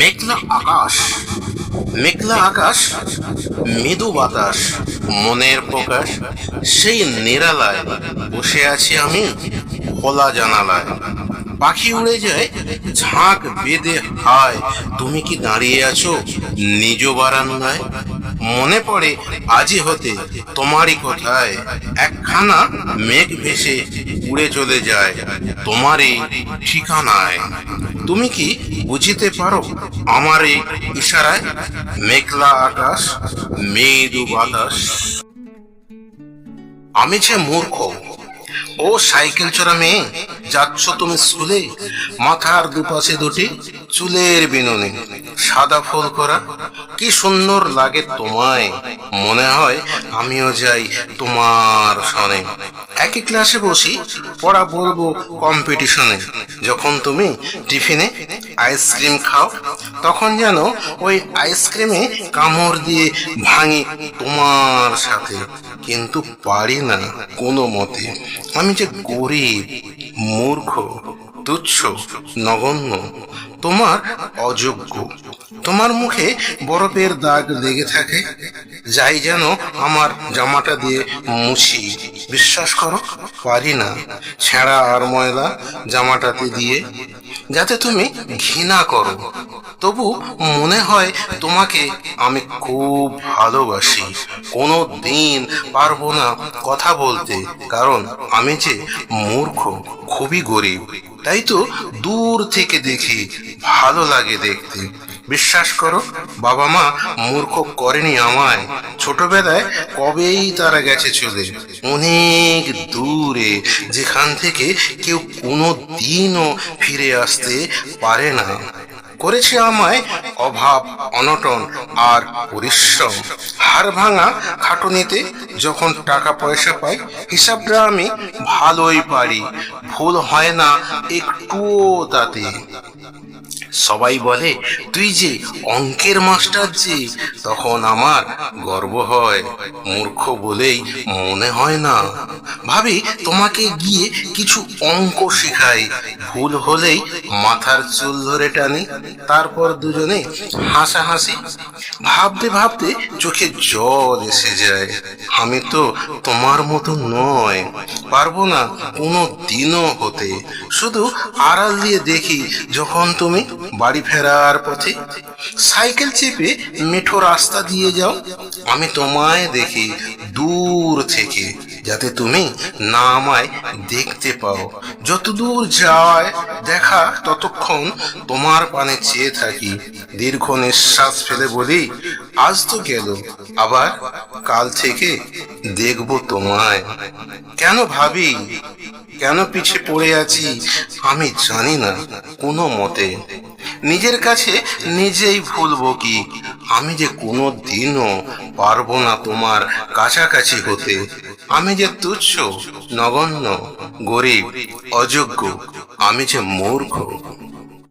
মেঘলা আকাশ মেঘলা আকাশ, মৃদু বাতাস, মনের প্রকাশ, সেই নিরালায় বসে আছি আমি খোলা জানালায়। পাখি উড়ে যায়, ঝাঁক বেঁধে হায়, তুমি কি দাঁড়িয়ে আছো নিজ বারান্দায়? মনে পড়ে আজি হতে তোমারই কথায়, একখানা মেঘ ভেসে উড়ে চলে যায় তোমারই ঠিকানায়। তুমি কি বুঝিতে পারো? আমার এই ইশারায় মেঘলা আকাশ মৃদু বাতাস। আমি যে মূর্খ। ও সাইকেল চড়া মেয়ে, যাচ্ছ তুমি স্কুলে? মাথার দুপাশে দুটি চুলের বিনুনি। সাদা ফুল করা, কি সুন্দর লাগে তোমায়। মনে হয় আমিও যাই তোমার সনে। একই ক্লাসে বসি, পড়া বলব কম্পিটিশনে যখন তুমি টিফিনে আইসক্রিম খাও, তখন যেন ওই আইসক্রিমে কামড় দিয়ে ভাঙি তোমার সাথে। কিন্তু পারি না কোনো মতে। আমি যে গরিব, মূর্খ, তুচ্ছ, নগণ্য, তোমার অযোগ্য। তোমার মুখে বরফের দাগ লেগে থাকে, যাই যেন আমার জামাটা দিয়ে মুছি বিশ্বাস করো, পারি না। ছেঁড়া আর ময়লা, জামাটাতে দিয়ে। যাতে তুমি ঘৃণা করো। তবু মনে হয় তোমাকে আমি খুব ভালোবাসি। কোনো দিন পারব না কথা বলতে। কারণ আমি যে মূর্খ, খুবই গরিব। তাই তো দূর থেকে দেখি, ভালো লাগে দেখতে। বিশ্বাস করো বাবা মা মূর্খ করেনি আমায়। ছোটবেলায় কবেই তারা গেছে চলে? অনেক দূরে, যেখান থেকে কেউ কোনো দিনও ফিরে আসতে পারে না। করেছে আমায় অভাব, অনটন আর পরিশ্রম। হাড় ভাঙা খাটুনিতে যখন টাকা পয়সা পাই, হিসাবটা আমি ভালোই পারি। ভুল হয় না একটুও তাতে। সবাই বলে, তুই যে অঙ্কের মাস্টার যে, তখন আমার গর্ব হয়। মূর্খ বলেই মনে হয় না। ভাবি, তোমাকে গিয়ে কিছু অঙ্ক শেখাই। ভুল হলেই মাথার চুল ধরে টানি, তারপর দুজনে হাসাহাসি, ভাবতে ভাবতে চোখে জল এসে যায়। আমি তো তোমার মতো নয়, পারব না কোনো দিনও হতে। শুধু আড়াল দিয়ে দেখি যখন তুমি বাড়ি ফেরার পথে সাইকেল চেপে মেঠো রাস্তা দিয়ে যাও, আমি তোমায় দেখি দূর থেকে। যাতে তুমি না আমায় দেখতে পাও। যতদূর যায় দেখা, ততক্ষণ তোমার পানে চেয়ে থাকি। দীর্ঘ নিঃশ্বাস ফেলে বলি, আজ তো গেল, আবার কাল থেকে দেখব তোমায়। কেন ভাবি? কেন পিছে পড়ে আছি? আমি জানি না, কোনো মতে। নিজের কাছে নিজেই ভুলবো কি? আমি যে কোনো দিনও পারব না তোমার কাছাকাছি হতে। আমি যে তুচ্ছ নগণ্য গরিব অযোগ্য আমি যে মূর্খ